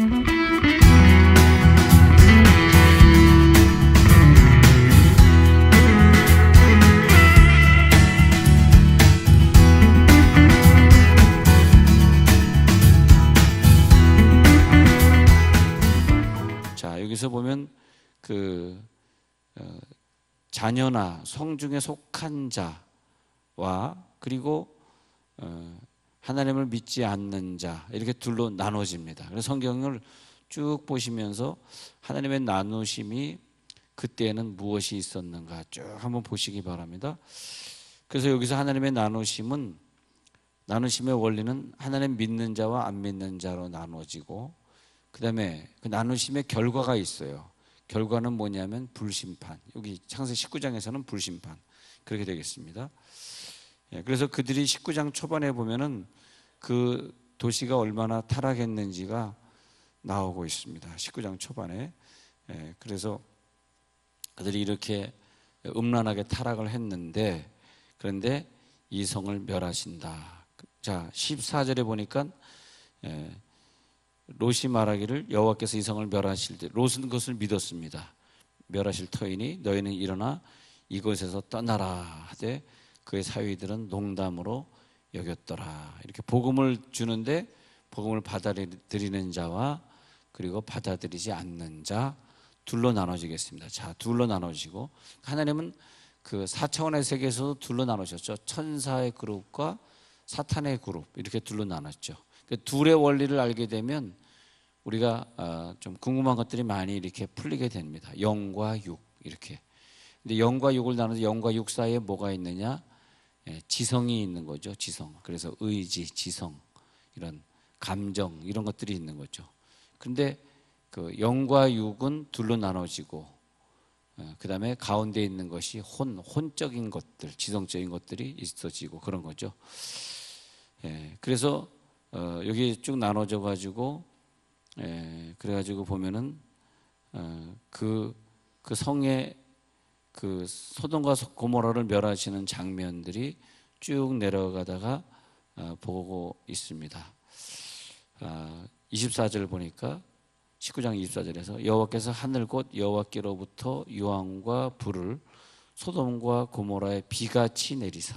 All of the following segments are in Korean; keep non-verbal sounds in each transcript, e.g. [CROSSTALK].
자 여기서 보면 그 어, 자녀나 성중에 속한 자와 그리고 어, 하나님을 믿지 않는 자 이렇게 둘로 나눠집니다. 그래서 성경을 쭉 보시면서 하나님의 나누심이 그때에는 무엇이 있었는가 쭉 한번 보시기 바랍니다. 그래서 여기서 하나님의 나누심은 나누심의 원리는 하나님 믿는 자와 안 믿는 자로 나눠지고 그다음에 그 나누심의 결과가 있어요. 결과는 뭐냐면 불심판. 여기 창세기 19장에서는 불심판. 그렇게 되겠습니다. 예, 그래서 그들이 19장 초반에 보면은 그 도시가 얼마나 타락했는지가 나오고 있습니다. 19장 초반에. 예, 그래서 그들이 이렇게 음란하게 타락을 했는데 그런데 이 성을 멸하신다. 자, 14절에 보니까 예, 롯이 말하기를 여호와께서 이 성을 멸하실 때 롯은 그것을 믿었습니다. 멸하실 터이니 너희는 일어나 이곳에서 떠나라 하되 그의 사위들은 농담으로 여겼더라. 이렇게 복음을 주는데 복음을 받아들이는 자와 그리고 받아들이지 않는 자 둘로 나눠지겠습니다. 자, 둘로 나눠지고 하나님은 그 4차원의 세계에서도 둘로 나누셨죠. 천사의 그룹과 사탄의 그룹 이렇게 둘로 나눴죠. 그 둘의 원리를 알게 되면 우리가 어, 좀 궁금한 것들이 많이 이렇게 풀리게 됩니다. 영과 육 이렇게. 근데 영과 육을 나눠서 영과 육 사이에 뭐가 있느냐? 예, 지성이 있는 거죠. 지성. 그래서 의지, 지성 이런 감정 이런 것들이 있는 거죠. 근데 그 영과 육은 둘로 나눠지고 어, 그다음에 가운데 있는 것이 혼 혼적인 것들, 지성적인 것들이 있어지고 그런 거죠. 예, 그래서 어, 여기 쭉 나눠져 가지고 예, 그래 가지고 보면은 어, 그, 그 성의 그 소돔과 고모라를 멸하시는 장면들이 쭉 내려가다가 어, 보고 있습니다. 아, 24절 보니까 19장 24절에서 여호와께서 하늘 곧 여호와께로부터 유황과 불을 소돔과 고모라에 비같이 내리사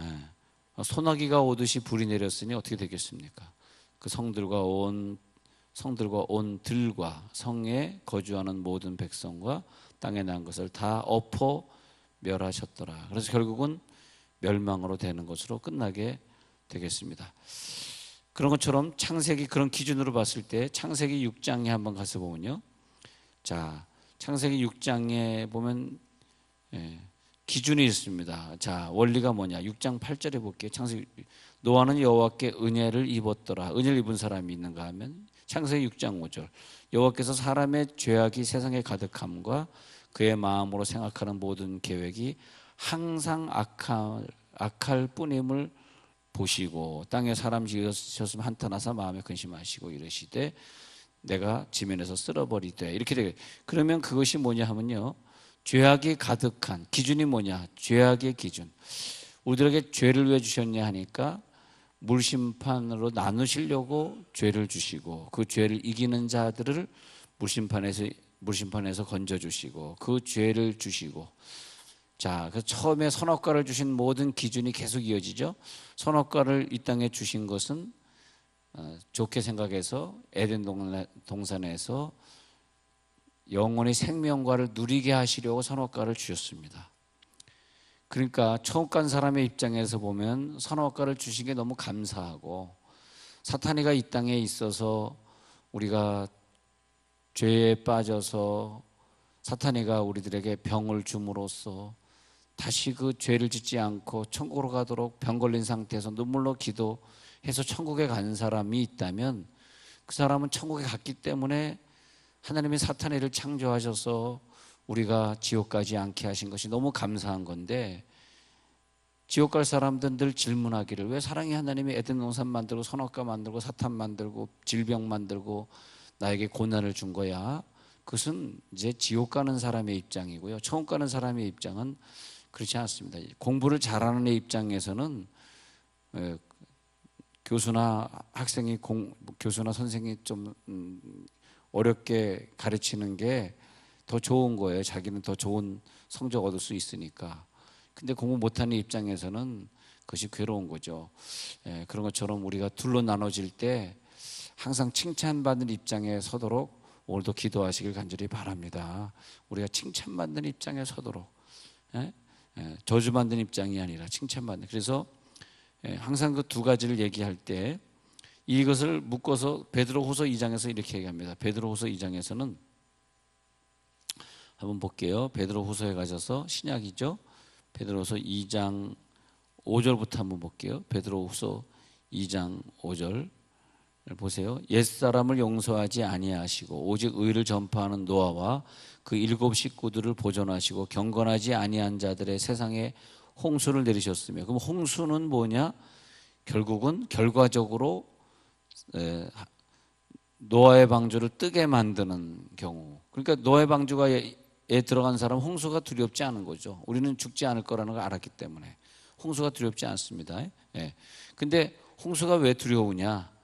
예, 소나기가 오듯이 불이 내렸으니 어떻게 되겠습니까? 그 성들과 온 성들과 온 들과 성에 거주하는 모든 백성과 땅에 난 것을 다 엎어 멸하셨더라. 그래서 결국은 멸망으로 되는 것으로 끝나게 되겠습니다. 그런 것처럼 창세기 그런 기준으로 봤을 때 창세기 6장에 한번 가서 보면요. 자, 창세기 6장에 보면 예, 기준이 있습니다. 자, 원리가 뭐냐? 6장 8절에 볼게요. 창세기 노아는 여호와께 은혜를 입었더라. 은혜를 입은 사람이 있는가 하면 창세기 6장 5절. 여호와께서 사람의 죄악이 세상에 가득함과 그의 마음으로 생각하는 모든 계획이 항상 악할, 악할 뿐임을 보시고 땅에 사람 지으셨으면 한탄하사 마음에 근심하시고 이러시되 내가 지면에서 쓸어버리되 이렇게 되게. 그러면 그것이 뭐냐 하면요. 죄악이 가득한 기준이 뭐냐? 죄악의 기준. 우리들에게 죄를 왜 주셨냐 하니까 물심판으로 나누시려고 죄를 주시고 그 죄를 이기는 자들을 물심판에서 물심판에서 건져 주시고 그 죄를 주시고 자, 그 처음에 선악과를 주신 모든 기준이 계속 이어지죠. 선악과를 이 땅에 주신 것은 어, 좋게 생각해서 에덴 동산에서 영원히 생명과를 누리게 하시려고 선악과를 주셨습니다. 그러니까 처음 간 사람의 입장에서 보면 선악과를 주신 게 너무 감사하고 사탄이가 이 땅에 있어서 우리가 죄에 빠져서 사탄이가 우리들에게 병을 줌으로써 다시 그 죄를 짓지 않고 천국으로 가도록 병 걸린 상태에서 눈물로 기도해서 천국에 간 사람이 있다면 그 사람은 천국에 갔기 때문에 하나님이 사탄이를 창조하셔서 우리가 지옥 가지 않게 하신 것이 너무 감사한 건데 지옥 갈 사람들은 늘 질문하기를 왜 사랑의 하나님이 에덴 농산 만들고 선악과 만들고 사탄 만들고 질병 만들고 나에게 고난을 준 거야? 그것은 이제 지옥 가는 사람의 입장이고요. 천국 가는 사람의 입장은 그렇지 않습니다. 공부를 잘하는 애 입장에서는 교수나 학생이 공 교수나 선생이 좀 음, 어렵게 가르치는 게 더 좋은 거예요. 자기는 더 좋은 성적 얻을 수 있으니까. 근데 공부 못하는 입장에서는 그것이 괴로운 거죠. 예, 그런 것처럼 우리가 둘로 나눠질 때 항상 칭찬받는 입장에 서도록 오늘도 기도하시길 간절히 바랍니다. 우리가 칭찬받는 입장에 서도록 예? 예, 저주받는 입장이 아니라 칭찬받는. 그래서 예, 항상 그 두 가지를 얘기할 때 이것을 묶어서 베드로후서 2장에서 이렇게 얘기합니다. 베드로후서 2장에서는 한번 볼게요. 베드로 후서에 가셔서 신약이죠. 베드로후서 2장 5절부터 한번 볼게요. 베드로 후서 2장 5절 보세요. 옛사람을 용서하지 아니하시고 오직 의를 전파하는 노아와 그 일곱 식구들을 보존하시고 경건하지 아니한 자들의 세상에 홍수를 내리셨으며 그럼 홍수는 뭐냐? 결국은 결과적으로 에, 노아의 방주를 뜨게 만드는 경우. 그러니까 노아의 방주가 에, 에 들어간 사람 홍수가 두렵지 않은 거죠. 우리는 죽지 않을 거라는 걸 알았기 때문에 홍수가 두렵지 않습니다. 예. 근데 홍수가 왜 두려우냐?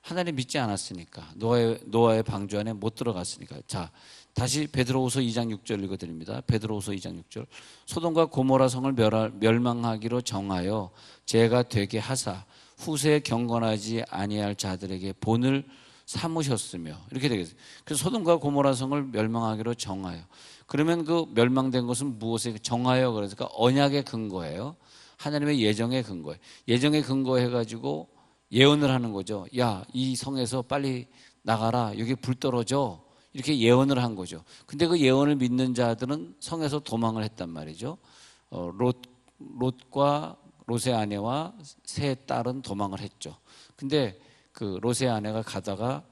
하나님 믿지 않았으니까 노아의 노아의 방주 안에 못 들어갔으니까. 자, 다시 베드로후서 2장 6절 읽어 드립니다. 베드로후서 2장 6절. 소돔과 고모라 성을 멸망하기로 정하여 죄가 되게 하사 후세에 경건하지 아니할 자들에게 본을 삼으셨으며 이렇게 되겠어요. 그래서 소돔과 고모라 성을 멸망하기로 정하여. 그러면 그 멸망된 것은 무엇에 정하여 그러니까 언약의 근거예요. 하나님의 예정의 근거예요. 예정의 근거해 가지고 예언을 하는 거죠. 야, 이 성에서 빨리 나가라. 여기 불 떨어져. 이렇게 예언을 한 거죠. 근데 그 예언을 믿는 자들은 성에서 도망을 했단 말이죠. 어, 롯, 롯과 롯의 아내와 세 딸은 도망을 했죠. 근데 그 롯의 아내가 가다가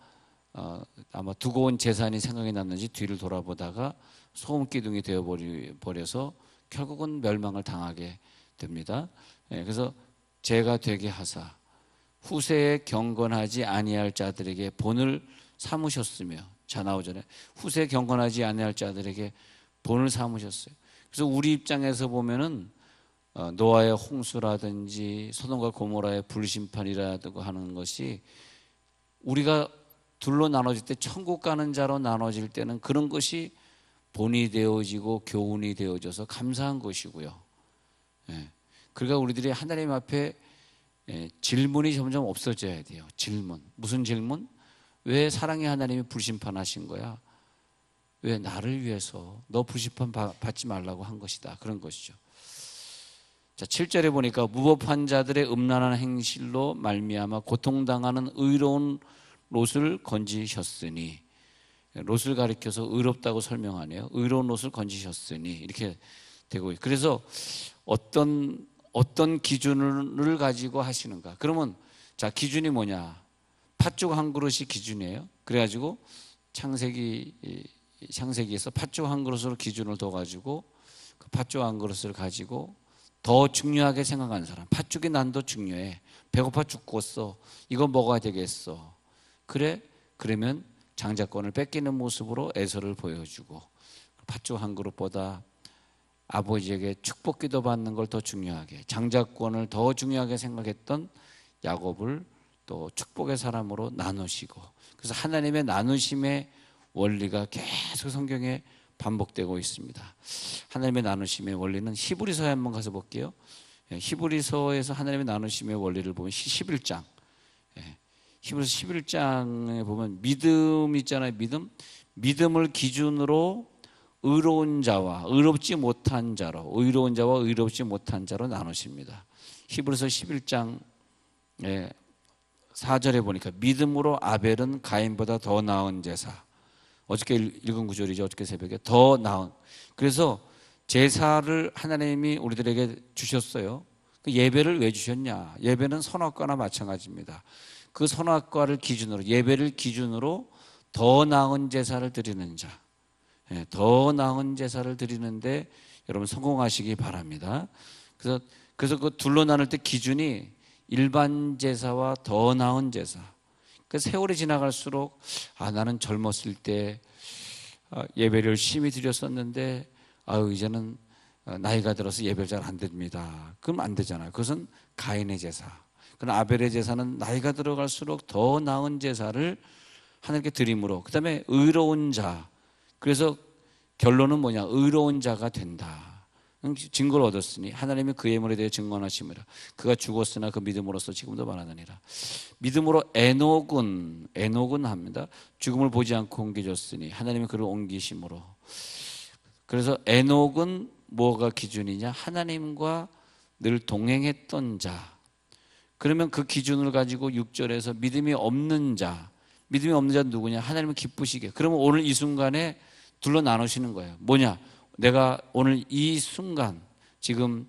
어, 아마 두고 온 재산이 생각이 났는지 뒤를 돌아보다가 소금 기둥이 되어 버려서 결국은 멸망을 당하게 됩니다. 예, 그래서 죄가 되게 하사 후세에 경건하지 아니할 자들에게 본을 삼으셨으며 자 나오잖아요. 후세 경건하지 아니할 자들에게 본을 삼으셨어요. 그래서 우리 입장에서 보면은 어, 노아의 홍수라든지 소돔과 고모라의 불심판이라고 하는 것이 우리가 둘로 나눠질 때 천국 가는 자로 나눠질 때는 그런 것이 본이 되어지고 교훈이 되어져서 감사한 것이고요. 예. 그러니까 우리들이 하나님 앞에 예, 질문이 점점 없어져야 돼요. 질문. 무슨 질문? 왜 사랑의 하나님이 불심판하신 거야? 왜 나를 위해서 너 불심판 받지 말라고 한 것이다. 그런 것이죠. 자, 7절에 보니까 무법한 자들의 음란한 행실로 말미암아 고통당하는 의로운 롯을 건지셨으니 롯을 가리켜서 의롭다고 설명하네요. 의로운 롯을 건지셨으니 이렇게 되고 있 그래서 어떤 어떤 기준을 가지고 하시는가? 그러면 자 기준이 뭐냐? 팥죽 한 그릇이 기준이에요. 그래가지고 창세기 창세기에서 팥죽 한 그릇으로 기준을 둬 가지고 그 팥죽 한 그릇을 가지고 더 중요하게 생각하는 사람. 팥죽이 난 더 중요해. 배고파 죽겠어. 이거 먹어야 되겠어. 그래? 그러면 장자권을 뺏기는 모습으로 애서를 보여주고 팥죽 한 그릇보다 아버지에게 축복 기도 받는 걸 더 중요하게 장자권을 더 중요하게 생각했던 야곱을 또 축복의 사람으로 나누시고 그래서 하나님의 나누심의 원리가 계속 성경에 반복되고 있습니다. 하나님의 나누심의 원리는 히브리서에 한번 가서 볼게요. 예, 히브리서에서 하나님의 나누심의 원리를 보면 11장. 예, 히브리서 11장에 보면 믿음 있잖아요. 믿음. 믿음을 기준으로 의로운 자와 의롭지 못한 자로 의로운 자와 의롭지 못한 자로 나누십니다. 히브리서 11장 4절에 보니까 믿음으로 아벨은 가인보다 더 나은 제사. 어저께 읽은 구절이죠. 어저께 새벽에 더 나은. 그래서 제사를 하나님이 우리들에게 주셨어요. 그 예배를 왜 주셨냐? 예배는 선악과나 마찬가지입니다. 그 선악과를 기준으로 예배를 기준으로 더 나은 제사를 드리는 자. 예, 더 나은 제사를 드리는데 여러분 성공하시기 바랍니다. 그래서 그래서 그 둘로 나눌 때 기준이 일반 제사와 더 나은 제사. 그 세월이 지나갈수록 아 나는 젊었을 때 아, 예배를 열심히 드렸었는데 아 이제는 나이가 들어서 예배를 잘안 드립니다. 그럼 안 되잖아요. 그것은 가인의 제사. 그러나 아벨의 제사는 나이가 들어갈수록 더 나은 제사를 하나님께 드림으로 그 다음에 의로운 자. 그래서 결론은 뭐냐? 의로운 자가 된다. 증거를 얻었으니 하나님이 그의 예물에 대해 증언하심이라. 그가 죽었으나 그 믿음으로써 지금도 말하느니라. 믿음으로 에녹은 에녹은 합니다. 죽음을 보지 않고 옮겨졌으니 하나님이 그를 옮기심으로. 그래서 에녹은 뭐가 기준이냐? 하나님과 늘 동행했던 자 그러면 그 기준을 가지고 6절에서 믿음이 없는 자 믿음이 없는 자는 누구냐? 하나님을 기쁘시게. 그러면 오늘 이 순간에 둘로 나누시는 거예요. 뭐냐? 내가 오늘 이 순간 지금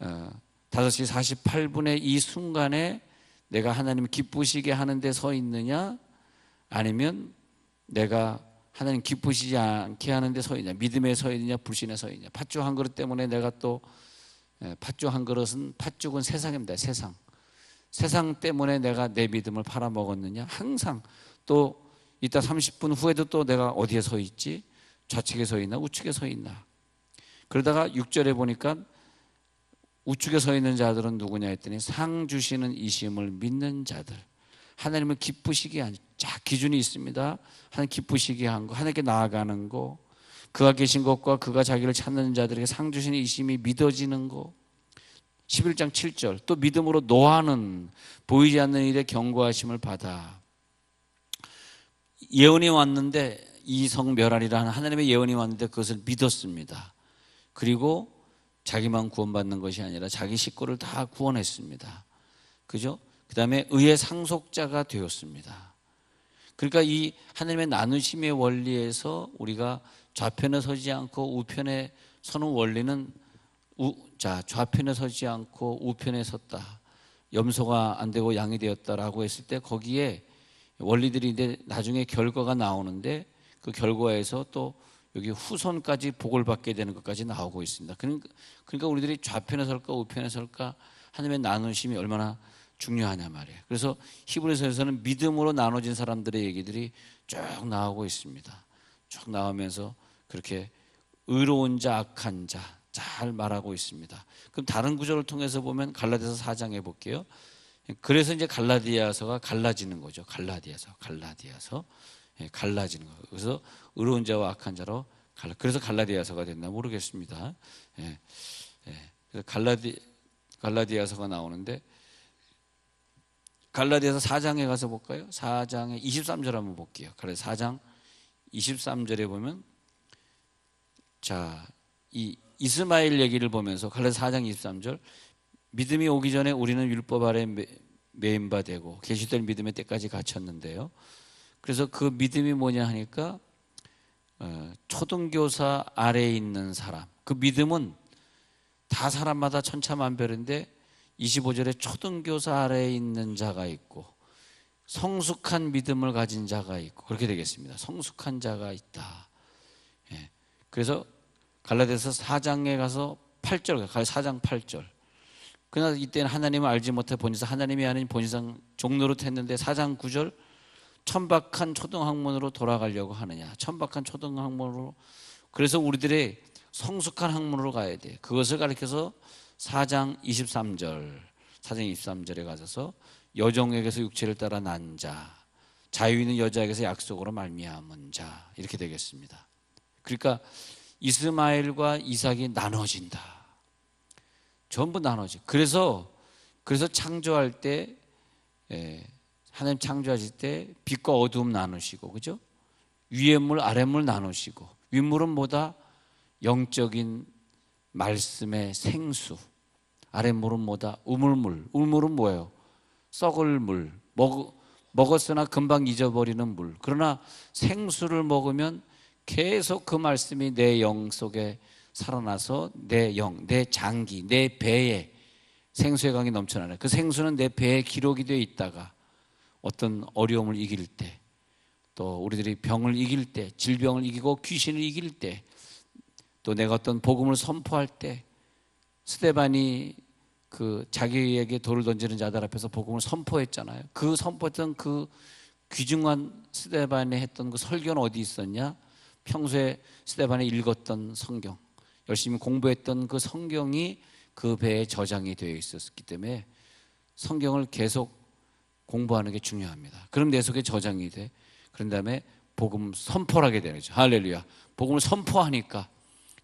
5시 어, 48분의 이 순간에 내가 하나님 기쁘시게 하는데 서 있느냐? 아니면 내가 하나님 기쁘시지 않게 하는데 서 있냐? 믿음에 서 있느냐? 불신에 서 있냐? 팥죽 한 그릇 때문에 내가 또 팥죽 한 그릇은 팥죽은 세상입니다 세상 세상 때문에 내가 내 믿음을 팔아먹었느냐? 항상. 또 이따 30분 후에도 또 내가 어디에 서 있지? 좌측에 서 있나? 우측에 서 있나? 그러다가 6절에 보니까 우측에 서 있는 자들은 누구냐 했더니 상 주시는 이심을 믿는 자들. 하나님을 기쁘시게 한 자, 기준이 있습니다. 하나님 기쁘시게 한 거, 하나님께 나아가는 거 그가 계신 것과 그가 자기를 찾는 자들에게 상 주시는 이심이 믿어지는 거 11장 7절 또 믿음으로 노하는 보이지 않는 일에 경고하심을 받아 예언이 왔는데 이성 멸하리라는 하나님의 예언이 왔는데 그것을 믿었습니다. 그리고 자기만 구원받는 것이 아니라 자기 식구를 다 구원했습니다. 그죠? 그 다음에 의의 상속자가 되었습니다. 그러니까 이 하나님의 나누심의 원리에서 우리가 좌편에 서지 않고 우편에 서는 원리는 우, 자 좌편에 서지 않고 우편에 섰다. 염소가 안 되고 양이 되었다라고 했을 때 거기에 원리들이 이제 나중에 결과가 나오는데 그 결과에서 또 여기 후손까지 복을 받게 되는 것까지 나오고 있습니다. 그러니까, 그러니까 우리들이 좌편에 설까 우편에 설까 하나님의 나누심이 얼마나 중요하냐 말이에요. 그래서 히브리서에서는 믿음으로 나눠진 사람들의 얘기들이 쭉 나오고 있습니다. 쭉 나오면서 그렇게 의로운 자, 악한 자 잘 말하고 있습니다. 그럼 다른 구절을 통해서 보면 갈라디아서 4장에 볼게요. 그래서 이제 갈라디아서가 갈라지는 거죠. 갈라디아서, 갈라디아서. 예, 갈라지는 거. 그래서 의로운 자와 악한 자로 갈라. 그래서 갈라디아서가 됐나 모르겠습니다. 예, 예. 그래서 갈라디 갈라디아서가 나오는데 갈라디아서 4장에 가서 볼까요? 4장에 23절 한번 볼게요. 갈라디 4장 23절에 보면 자, 이 이스마엘 얘기를 보면서 갈라디 4장 23절 믿음이 오기 전에 우리는 율법 아래 매인 바 되고 계시될 믿음의 때까지 갇혔는데요. 그래서 그 믿음이 뭐냐 하니까 어, 초등교사 아래에 있는 사람. 그 믿음은 다 사람마다 천차만별인데 25절에 초등교사 아래에 있는 자가 있고 성숙한 믿음을 가진 자가 있고 그렇게 되겠습니다. 성숙한 자가 있다. 예. 그래서 갈라디아서 4장에 가서 8절, 4장 8절. 그러나 이때는 하나님을 알지 못해 본인상 하나님이 아닌 본인상 종로로 했는데 4장 9절 천박한 초등학문으로 돌아가려고 하느냐? 천박한 초등학문으로 그래서 우리들의 성숙한 학문으로 가야 돼. 그것을 가리켜서 4장 23절, 4장 23절에 가서 여종에게서 육체를 따라 난 자, 자유 있는 여자에게서 약속으로 말미암은 자 이렇게 되겠습니다. 그러니까 이스마엘과 이삭이 나눠진다. 전부 나눠지. 그래서 그래서 창조할 때 예, 하나님 창조하실 때 빛과 어두움 나누시고 그죠? 위의 물 아래 물 나누시고 윗물은 뭐다? 영적인 말씀의 생수 아랫물은 뭐다? 우물물 우물은 뭐예요? 썩을 물 먹, 먹었으나 금방 잊어버리는 물 그러나 생수를 먹으면 계속 그 말씀이 내 영 속에 살아나서 내 영, 내 장기, 내 배에 생수의 강이 넘쳐나네. 그 생수는 내 배에 기록이 되어 있다가 어떤 어려움을 이길 때, 또 우리들이 병을 이길 때, 질병을 이기고 귀신을 이길 때, 또 내가 어떤 복음을 선포할 때, 스테반이 그 자기에게 돌을 던지는 자들 앞에서 복음을 선포했잖아요. 그 선포했던 그 귀중한 스테반이 했던 그 설교는 어디 있었냐? 평소에 스테반이 읽었던 성경, 열심히 공부했던 그 성경이 그 배에 저장이 되어 있었기 때문에 성경을 계속 공부하는 게 중요합니다. 그럼 내 속에 저장이 돼. 그런 다음에 복음 선포를 하게 되는 거죠. 할렐루야. 복음을 선포하니까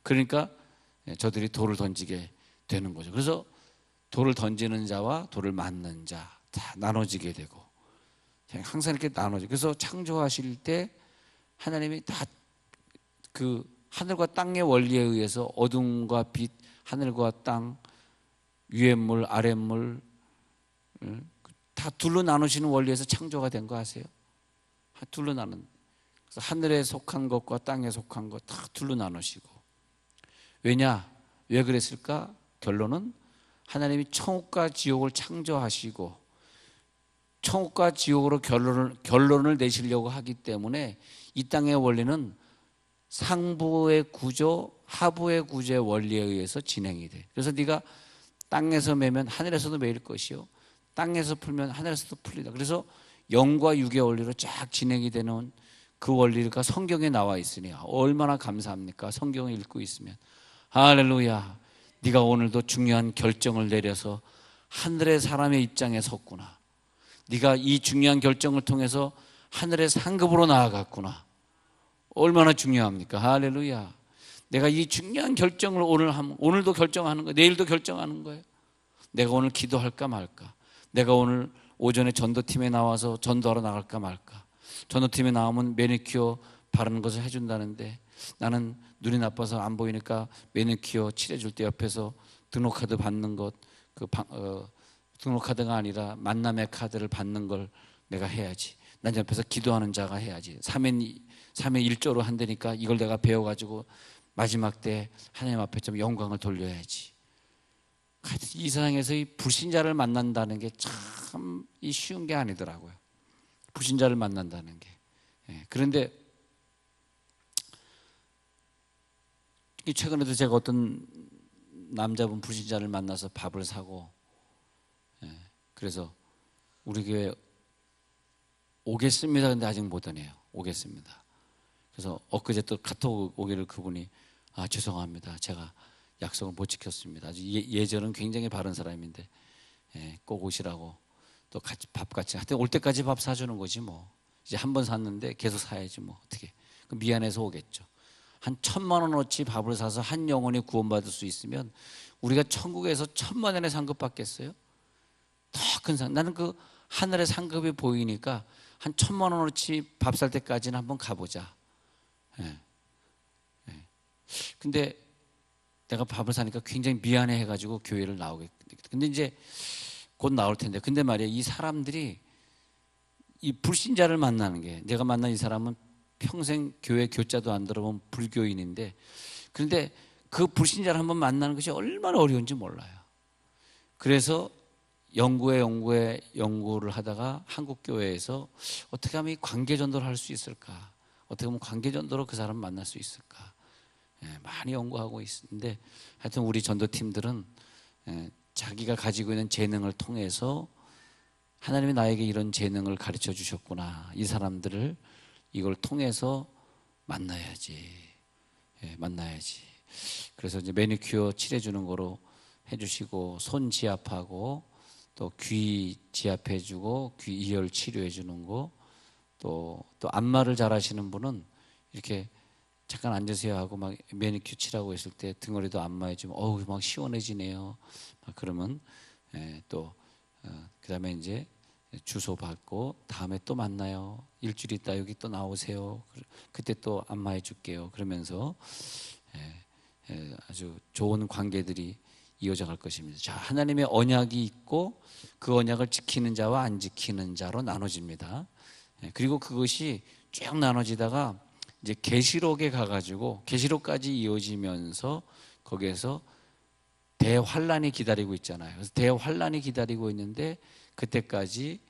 그러니까 예, 저들이 돌을 던지게 되는 거죠. 그래서 돌을 던지는 자와 돌을 맞는 자 다 나눠지게 되고 항상 이렇게 나눠져. 그래서 창조하실 때 하나님이 다 그 하늘과 땅의 원리에 의해서 어둠과 빛, 하늘과 땅, 위에 물, 아래 물, 다 둘로 나누시는 원리에서 창조가 된 거 아세요? 둘로 나눈. 그래서 하늘에 속한 것과 땅에 속한 것 다 둘로 나누시고. 왜냐? 왜 그랬을까? 결론은 하나님이 천국과 지옥을 창조하시고 천국과 지옥으로 결론을, 결론을 내시려고 하기 때문에 이 땅의 원리는 상부의 구조, 하부의 구조의 원리에 의해서 진행이 돼. 그래서 네가 땅에서 매면 하늘에서도 매일 것이요. 땅에서 풀면 하늘에서도 풀리다. 그래서 영과 육의 원리로 쫙 진행이 되는 그 원리가 성경에 나와 있으니 얼마나 감사합니까? 성경을 읽고 있으면 할렐루야. 네가 오늘도 중요한 결정을 내려서 하늘의 사람의 입장에 섰구나. 네가 이 중요한 결정을 통해서 하늘의 상급으로 나아갔구나. 얼마나 중요합니까? 할렐루야. 내가 이 중요한 결정을 오늘 하면 오늘도 결정하는 거예요. 내일도 결정하는 거예요. 내가 오늘 기도할까 말까? 내가 오늘 오전에 전도팀에 나와서 전도하러 나갈까 말까? 전도팀에 나오면 매니큐어 바르는 것을 해준다는데 나는 눈이 나빠서 안 보이니까 매니큐어 칠해줄 때 옆에서 등록카드 받는 것, 그 어, 등록카드가 아니라 만남의 카드를 받는 걸 내가 해야지. 난 옆에서 기도하는 자가 해야지. 3인, 3인 1조로 한다니까 이걸 내가 배워가지고 마지막 때 하나님 앞에 좀 영광을 돌려야지. 이 세상에서 이 불신자를 만난다는 게참 쉬운 게 아니더라고요. 불신자를 만난다는 게. 예, 그런데 최근에도 제가 어떤 남자분 불신자를 만나서 밥을 사고 그래서 우리 교회 오겠습니다. 근데 아직 못 오네요. 오겠습니다. 그래서 엊그제 또 카톡 오기를 그분이 아 죄송합니다. 제가 약속을 못 지켰습니다. 아주 예, 전은 굉장히 바른 사람인데 예, 꼭 오시라고 또 같이 밥 같이 하여튼 올 때까지 밥 사주는 거지 뭐 이제 한 번 샀는데 계속 사야지 뭐 어떻게 미안해서 오겠죠. 한 천만 원어치 밥을 사서 한 영혼이 구원받을 수 있으면 우리가 천국에서 천만 원의 상급 받겠어요? 더 큰 상. 나는 그 하늘의 상급이 보이니까 한 천만 원어치 밥 살 때까지는 한번 가보자. 예. 예. 근데 내가 밥을 사니까 굉장히 미안해 해가지고 교회를 나오게. 근데 이제 곧 나올 텐데. 근데 말이야 이 사람들이 이 불신자를 만나는 게 내가 만난 이 사람은 평생 교회 교자도 안 들어본 불교인인데 그런데 그 불신자를 한번 만나는 것이 얼마나 어려운지 몰라요. 그래서 연구에 연구에 연구를 하다가 한국 교회에서 어떻게 하면 이 관계 전도를 할 수 있을까? 어떻게 하면 관계 전도로 그 사람 만날 수 있을까? 예, 많이 연구하고 있는데 하여튼 우리 전도팀들은 예, 자기가 가지고 있는 재능을 통해서 하나님이 나에게 이런 재능을 가르쳐 주셨구나. 이 사람들을 이걸 통해서 만나야지. 예, 만나야지. 그래서 이제 매니큐어 칠해주는 거로 해주시고 손 지압하고 또 귀 지압해주고 귀 이열 치료해주는 거, 또, 또 안마를 잘 하시는 분은 이렇게 잠깐 앉으세요 하고 막 매니큐 칠하고 있을 때 등어리도 안마해주면 어우 막 시원해지네요. 막 그러면 예, 또 어, 그다음에 이제 주소 받고 다음에 또 만나요. 일주일 있다 여기 또 나오세요. 그때 또 안마해 줄게요. 그러면서 예, 예, 아주 좋은 관계들이 이어져 갈 것입니다. 자, 하나님의 언약이 있고 그 언약을 지키는 자와 안 지키는 자로 나눠집니다. 예, 그리고 그것이 쭉 나눠지다가 이제 계시록에 가가지고 계시록까지 이어지면서 거기에서 대환란이 기다리고 있잖아요. 그래서 대환란이 기다리고 있는데 그때까지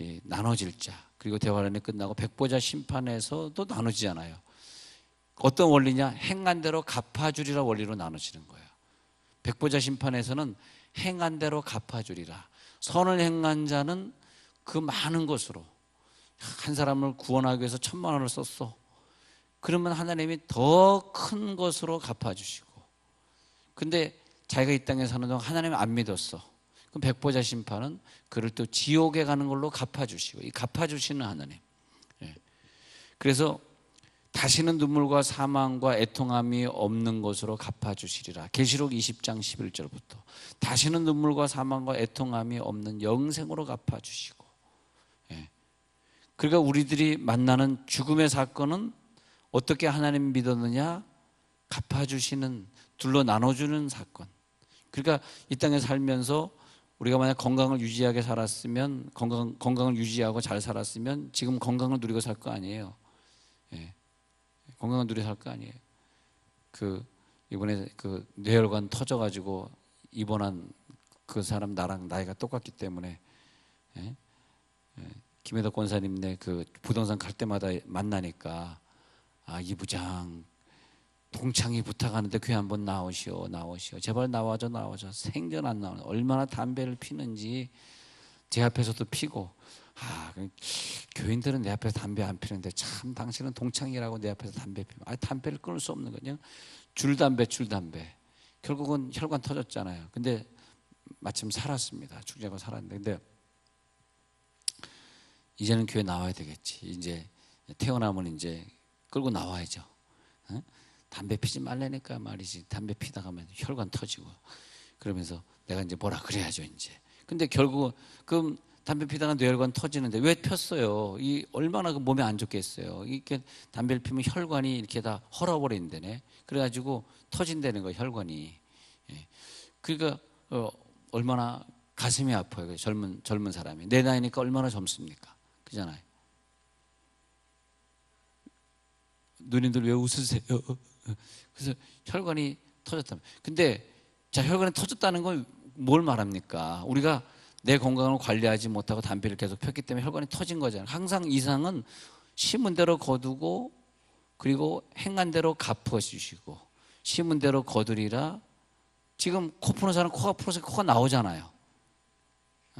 예, 나눠질 자 그리고 대환란이 끝나고 백보자 심판에서도 나눠지잖아요. 어떤 원리냐? 행한 대로 갚아주리라 원리로 나눠지는 거예요. 백보자 심판에서는 행한 대로 갚아주리라. 선을 행한 자는 그 많은 것으로 한 사람을 구원하기 위해서 천만 원을 썼어. 그러면 하나님이 더 큰 것으로 갚아주시고. 근데 자기가 이 땅에 사는 동안 하나님을 안 믿었어. 그럼 백보자 심판은 그를 또 지옥에 가는 걸로 갚아주시고 이 갚아주시는 하나님. 예. 그래서 다시는 눈물과 사망과 애통함이 없는 것으로 갚아주시리라. 계시록 20장 11절부터 다시는 눈물과 사망과 애통함이 없는 영생으로 갚아주시고. 예. 그러니까 우리들이 만나는 죽음의 사건은 어떻게 하나님 믿었느냐? 갚아주시는 둘로 나눠주는 사건. 그러니까 이 땅에 살면서 우리가 만약 건강을 유지하게 살았으면 건강 건강을 유지하고 잘 살았으면 지금 건강을 누리고 살 거 아니에요. 예. 건강을 누리고 살 거 아니에요. 그 이번에 그 뇌혈관 터져가지고 입원한 그 사람 나랑 나이가 똑같기 때문에 예? 예. 김혜덕 권사님네 그 부동산 갈 때마다 만나니까 아 이부장 동창이 부탁하는데 교회 한번 나오시오 나오시오. 제발 나와줘 나와줘. 생전 안 나오는 얼마나 담배를 피는지 제 앞에서도 피고. 아그 교인들은 내 앞에서 담배 안 피는데 참 당신은 동창이라고 내 앞에서 담배 피면. 아 담배를 끊을 수 없는 거냐? 줄담배 줄담배. 결국은 혈관 터졌잖아요. 근데 마침 살았습니다. 죽자고 살았는데. 근데 이제는 교회 나와야 되겠지 이제 태어나면 이제 끌고 나와야죠 어? 담배 피지 말라니까 말이지. 담배 피다 가 면 혈관 터지고 그러면서 내가 이제 뭐라 그래야죠 이제. 근데 결국 그럼 담배 피다가 뇌혈관 터지는데 왜 폈어요? 이 얼마나 그 몸에 안 좋겠어요. 이렇게 담배를 피면 혈관이 이렇게 다 헐어버린다네. 그래가지고 터진다는 거 혈관이. 예. 그러니까 어, 얼마나 가슴이 아파요. 그 젊은 젊은 사람이 내 나이니까 얼마나 젊습니까? 그잖아요. 누님들 왜 웃으세요? 그래서 혈관이 터졌다. 근데 자 혈관이 터졌다는 건 뭘 말합니까? 우리가 내 건강을 관리하지 못하고 담배를 계속 폈기 때문에 혈관이 터진 거잖아요. 항상 이상은 심은 대로 거두고 그리고 행한 대로 갚아 주시고 심은 대로 거두리라. 지금 코 푸는 사람 코가 풀어서 코가 나오잖아요.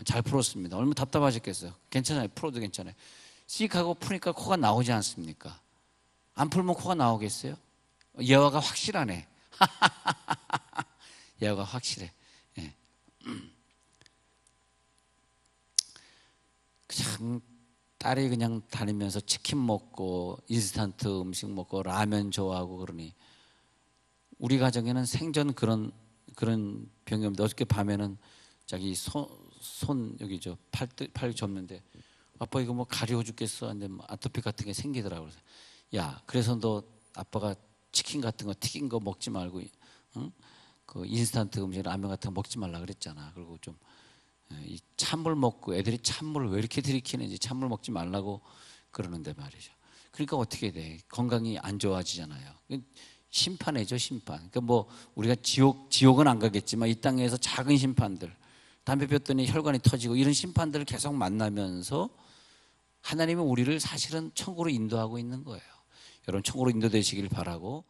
잘 풀었습니다. 얼마나 답답하셨겠어요. 괜찮아요. 풀어도 괜찮아요. 씩 하고 푸니까 코가 나오지 않습니까? 안 풀면 코가 나오겠어요? 예화가 확실하네. [LAUGHS] 예화가 확실해. 예. [CLEARS THROAT] 그냥 딸이 그냥 다니면서 치킨 먹고 인스턴트 음식 먹고 라면 좋아하고 그러니 우리 가정에는 생전 그런 그런 병이 없는데 어저께 밤에는 자기 손, 손 여기 저팔 팔 접는데 아빠 이거 뭐 가려워 죽겠어. 근데 뭐 아토피 같은 게 생기더라고. 그래서 야, 그래서 너 아빠가 치킨 같은 거 튀긴 거 먹지 말고 응? 그 인스턴트 음식 라면 같은 거 먹지 말라 그랬잖아. 그리고 좀 이 찬물 먹고 애들이 찬물을 왜 이렇게 들이키는지 찬물 먹지 말라고 그러는데 말이죠. 그러니까 어떻게 돼? 건강이 안 좋아지잖아요. 심판해죠, 심판. 그러니까 뭐 우리가 지옥 지옥은 안 가겠지만 이 땅에서 작은 심판들 담배 폈더니 혈관이 터지고 이런 심판들을 계속 만나면서 하나님은 우리를 사실은 천국으로 인도하고 있는 거예요. 여러분 천국으로 인도되시길 바라고